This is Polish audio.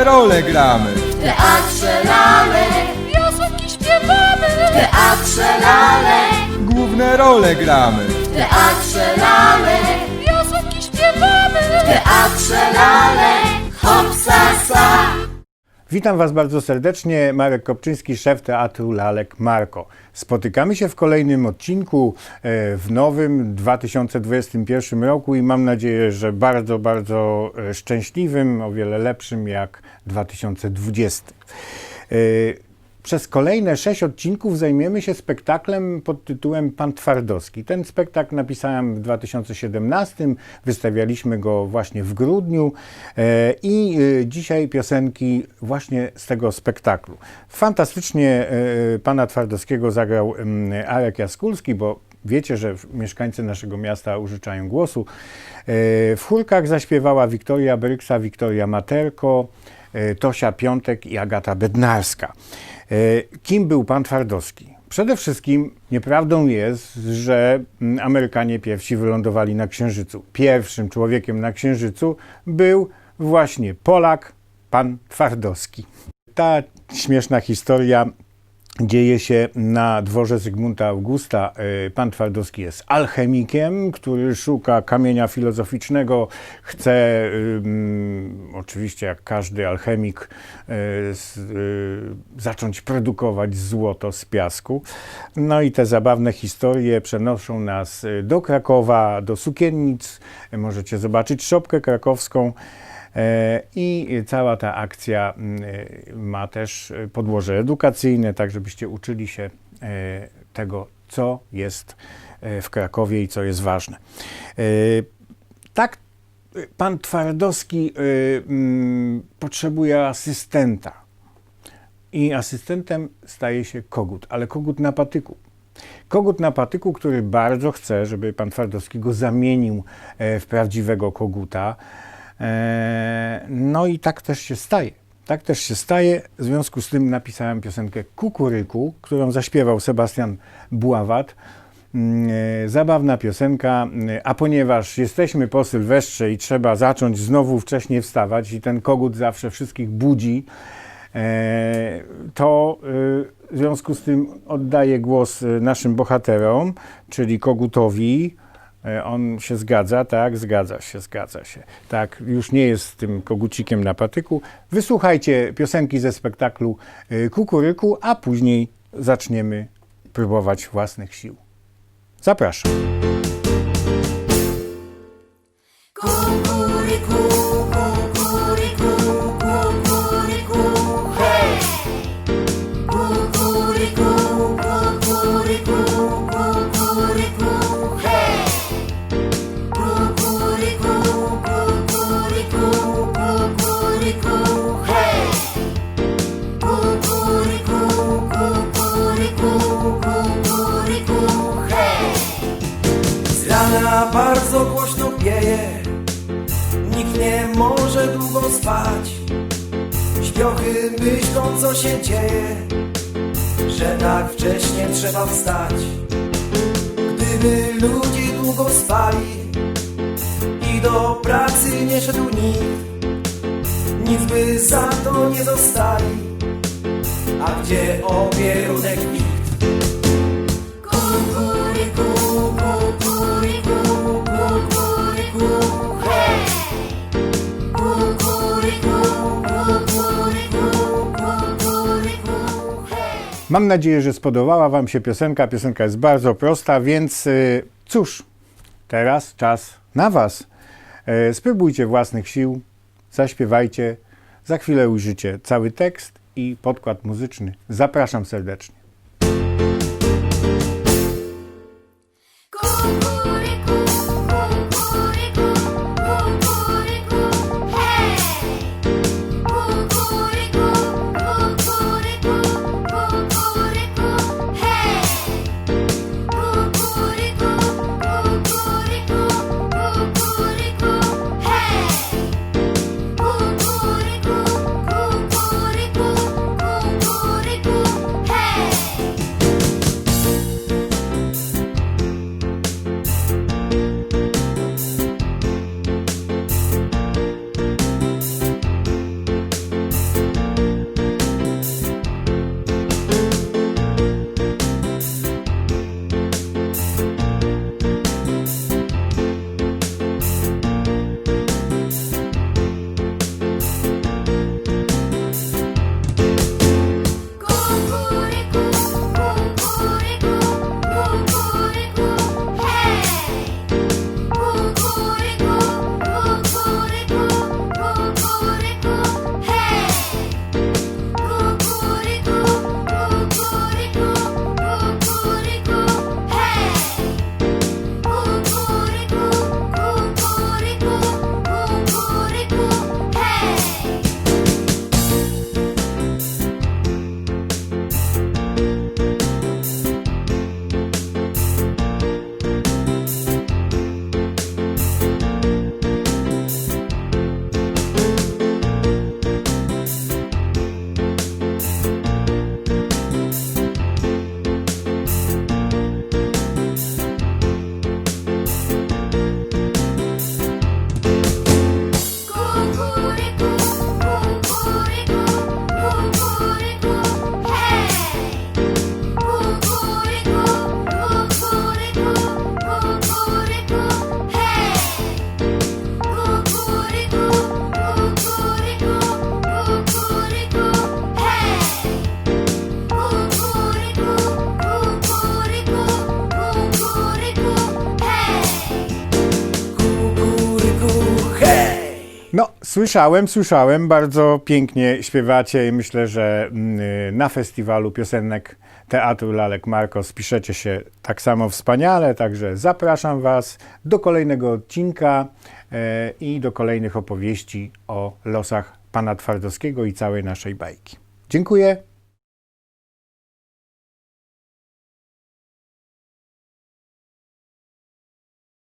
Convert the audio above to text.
Główne role gramy. W teatrze lalek Piosenki śpiewamy, W teatrze lalek Główne role gramy. W teatrze lalek Witam Was bardzo serdecznie. Marek Kopczyński, szef Teatru Lalek Marko. Spotykamy się w kolejnym odcinku e, w nowym 2021 roku i mam nadzieję, że bardzo, bardzo e, szczęśliwym, o wiele lepszym jak 2020. Przez kolejne sześć odcinków zajmiemy się spektaklem pod tytułem Pan Twardowski. Ten spektakl napisałem w 2017, wystawialiśmy go właśnie w grudniu e, i e, dzisiaj piosenki właśnie z tego spektaklu. Fantastycznie e, Pana Twardowskiego zagrał mm, Arek Jaskulski, bo Wiecie, że mieszkańcy naszego miasta użyczają głosu. W chórkach zaśpiewała Wiktoria Bryksa, Wiktoria Materko, Tosia Piątek i Agata Bednarska. E, Kim był pan Twardowski? Przede wszystkim nieprawdą jest, że mm, Amerykanie pierwsi wylądowali na Księżycu. Pierwszym człowiekiem na Księżycu był właśnie Polak, pan Twardowski. Ta śmieszna historia dzieje się na dworze Zygmunta Augusta. E, Pan Twardowski jest alchemikiem, który szuka kamienia filozoficznego. Chce, oczywiście jak każdy alchemik, e, y, zacząć produkować złoto z piasku. No i te zabawne historie przenoszą nas do Krakowa, do Sukiennic. E, Możecie zobaczyć szopkę krakowską. E, I cała ta akcja mm, ma też podłoże edukacyjne, tak żebyście uczyli się e, tego, co jest e, w Krakowie i co jest ważne. Tak, pan Twardowski mm, potrzebuje asystenta. I asystentem staje się kogut, ale kogut na patyku. Kogut na patyku, który bardzo chce, żeby pan Twardowski go zamienił w prawdziwego koguta. E, No i tak też się staje. Tak też się staje. W związku z tym napisałem piosenkę Kukuryku, którą zaśpiewał Sebastian Buławat. Mm, e, Zabawna piosenka, mm, a ponieważ jesteśmy po Sylwestrze i trzeba zacząć znowu wcześniej wstawać i ten kogut zawsze wszystkich budzi, e, to e, w związku z tym oddaję głos e, naszym bohaterom, czyli kogutowi. E, On się zgadza, tak? Zgadza się, zgadza się. Tak, już nie jest tym kogucikiem na patyku. Wysłuchajcie piosenki ze spektaklu e, Kukuryku, a później zaczniemy próbować własnych sił. Zapraszam. Bardzo głośno pieje. Nikt nie może długo spać. Śpiochy myślą co się dzieje Że tak wcześnie trzeba wstać. Gdyby ludzie długo spali I do pracy nie szedł nikt Nic by za to nie zostali A gdzie opierunek nikt Mam nadzieję, że spodobała Wam się piosenka. Piosenka jest bardzo prosta, więc y, cóż, teraz czas na Was. E, Spróbujcie własnych sił, zaśpiewajcie. Za chwilę ujrzycie cały tekst i podkład muzyczny. Zapraszam serdecznie. No, słyszałem, słyszałem, bardzo pięknie śpiewacie i myślę, że mm, y, na festiwalu piosenek Teatru Lalek Marko spiszecie się tak samo wspaniale, także zapraszam Was do kolejnego odcinka e, i do kolejnych opowieści o losach pana Twardowskiego i całej naszej bajki. Dziękuję.